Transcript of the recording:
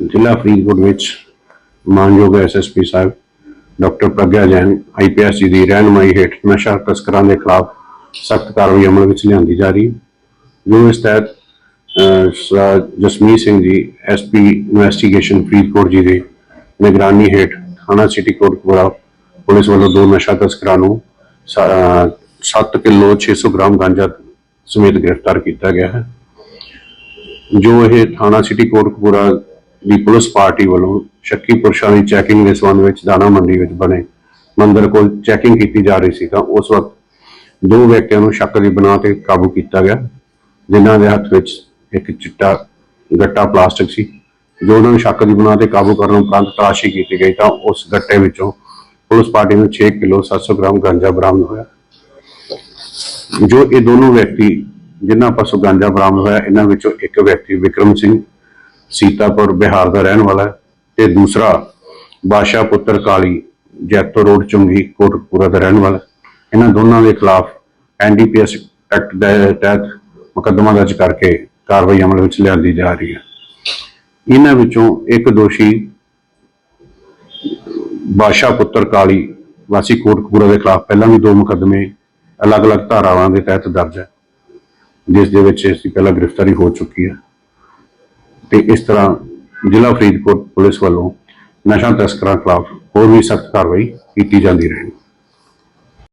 ਜ਼ਿਲ੍ਹਾ ਫਰੀਦਕੋਟ ਵਿੱਚ ਮਾਨਯੋਗ SSP sahib, doctor Pragya Jain IPS ji ਦੀ ਰਹਿਨੁਮਾਈ ਹੇਠ ਨਸ਼ਾ ਤਸਕਰਾਂ ਦੇ ਖਿਲਾਫ ਸਖਤ ਕਾਰਵਾਈ ਅਮਲ ਵਿੱਚ ਲਿਆਂਦੀ ਜਾ ਰਹੀ। ਹੈ ਜੋ ਇਸ ਤਹਿਤ ਜਸਮੀਤ ਸਿੰਘ ਜੀ ਐਸਪੀ ਇਨਵੈਸਟੀਗੇਸ਼ਨ ਫਰੀਦਕੋਟ ਜੀ ਦੇ ਨਿਗਰਾਨੀ ਹੇਠ ਥਾਣਾ ਸਿਟੀ ਕੋਟਕਪੂਰਾ ਪੁਲਿਸ ਵੱਲੋਂ ਦੋ ਨਸ਼ਾ ਤਸਕਰਾਂ ਨੂੰ 7 ਕਿਲੋ 600 ਗ੍ਰਾਮ ਗਾਂਜਾ ਸਮੇਤ ਗ੍ਰਿਫਤਾਰ ਕੀਤਾ ਗਿਆ ਹੈ। ਜੋ ਇਹ ਥਾਣਾ ਸਿਟੀ ਕੋਟਕਪੂਰਾ ਦੀ ਪੁਲਿਸ ਪਾਰਟੀ ਵੱਲੋਂ ਸ਼ੱਕੀ ਪੁਰਸ਼ਾਂ ਦੀ ਚੈਕਿੰਗ ਦੇ ਸੰਬੰਧ ਵਿੱਚ ਦਾਣਾ ਮੰਡੀ ਵਿੱਚ ਬਣੇ ਮੰਦਰ ਕੋਲ ਚੈਕਿੰਗ ਕੀਤੀ ਜਾ ਰਹੀ ਸੀ ਤਾਂ ਉਸ ਵਕਤ ਦੋ ਵਿਅਕਤੀਆਂ ਨੂੰ ਸ਼ੱਕ ਦੀ ਬਣਾ ਤੇ ਕਾਬੂ ਕੀਤਾ ਗਿਆ, ਜਿਨ੍ਹਾਂ ਦੇ ਹੱਥ ਵਿੱਚ ਇੱਕ ਚਿੱਟਾ ਗੱਟਾ ਪਲਾਸਟਿਕ ਸੀ। ਜੋ ਉਹਨਾਂ ਨੂੰ ਸ਼ੱਕ ਦੀ ਬਣਾ ਤੇ ਕਾਬੂ ਕਰਨ ਉਪਰੰਤ ਤਲਾਸ਼ੀ ਕੀਤੀ ਗਈ ਤਾਂ ਉਸ ਗੱਟੇ ਵਿੱਚੋਂ ਪੁਲਿਸ ਪਾਰਟੀ ਨੂੰ 6 ਕਿਲੋ 700 ਗ੍ਰਾਮ ਗਾਂਜਾ ਬਰਾਮਦ ਹੋਇਆ। ਜੋ ਇਹ ਦੋਨੋਂ ਵਿਅਕਤੀ ਜਿਨ੍ਹਾਂ ਪਾਸੋਂ ਗਾਂਜਾ ਬਰਾਮਦ ਹੋਇਆ, ਇਹਨਾਂ ਵਿੱਚੋਂ ਇੱਕ ਵਿਅਕਤੀ ਵਿਕਰਮ ਸਿੰਘ ਸੀਤਾਪੁਰ ਬਿਹਾਰ ਦਾ ਰਹਿਣ ਵਾਲਾ ਹੈ ਤੇ ਦੂਸਰਾ ਬਾਸ਼ਾ ਪੁੱਤਰ ਕਾਲੀ ਜੈਤੋ ਰੋਡ ਚੁੰਗੀ ਕੋਟਕਪੂਰਾ ਦਾ ਰਹਿਣ ਵਾਲਾ ਇਹਨਾਂ ਦੋਨਾਂ ਦੇ ਖਿਲਾਫ ਐਨਡੀਪੀਐਸ ਐਕਟ ਦੇ ਤਹਿਤ ਮੁਕੱਦਮਾ ਦਰਜ ਕਰਕੇ ਕਾਰਵਾਈ ਅਮਲ ਵਿੱਚ ਲਿਆਂਦੀ ਜਾ ਰਹੀ ਹੈ। ਇਹਨਾਂ ਵਿੱਚੋਂ ਇੱਕ ਦੋਸ਼ੀ ਬਾਸ਼ਾ ਪੁੱਤਰ ਕਾਲੀ ਵਾਸੀ ਕੋਟਕਪੂਰਾ ਦੇ ਖਿਲਾਫ ਪਹਿਲਾਂ ਵੀ ਦੋ ਮੁਕੱਦਮੇ ਅਲੱਗ-ਅਲੱਗ ਧਾਰਾਵਾਂ ਦੇ ਤਹਿਤ ਦਰਜ ਹੈ, ਜਿਸ ਦੇ ਵਿੱਚ ਇਸ ਦੀ ਪਹਿਲਾਂ ਗ੍ਰਿਫਤਾਰੀ ਹੋ ਚੁੱਕੀ ਹੈ। ਤੇ ਇਸ ਤਰ੍ਹਾਂ ਜ਼ਿਲ੍ਹਾ ਫਰੀਦਕੋਟ ਪੁਲਿਸ ਵੱਲੋਂ ਨਸ਼ਾ ਤਸਕਰਾਂ ਖਿਲਾਫ ਹੋਰ ਵੀ ਸਖਤ ਕਾਰਵਾਈ ਕੀਤੀ ਜਾਂਦੀ ਰਹੇਗੀ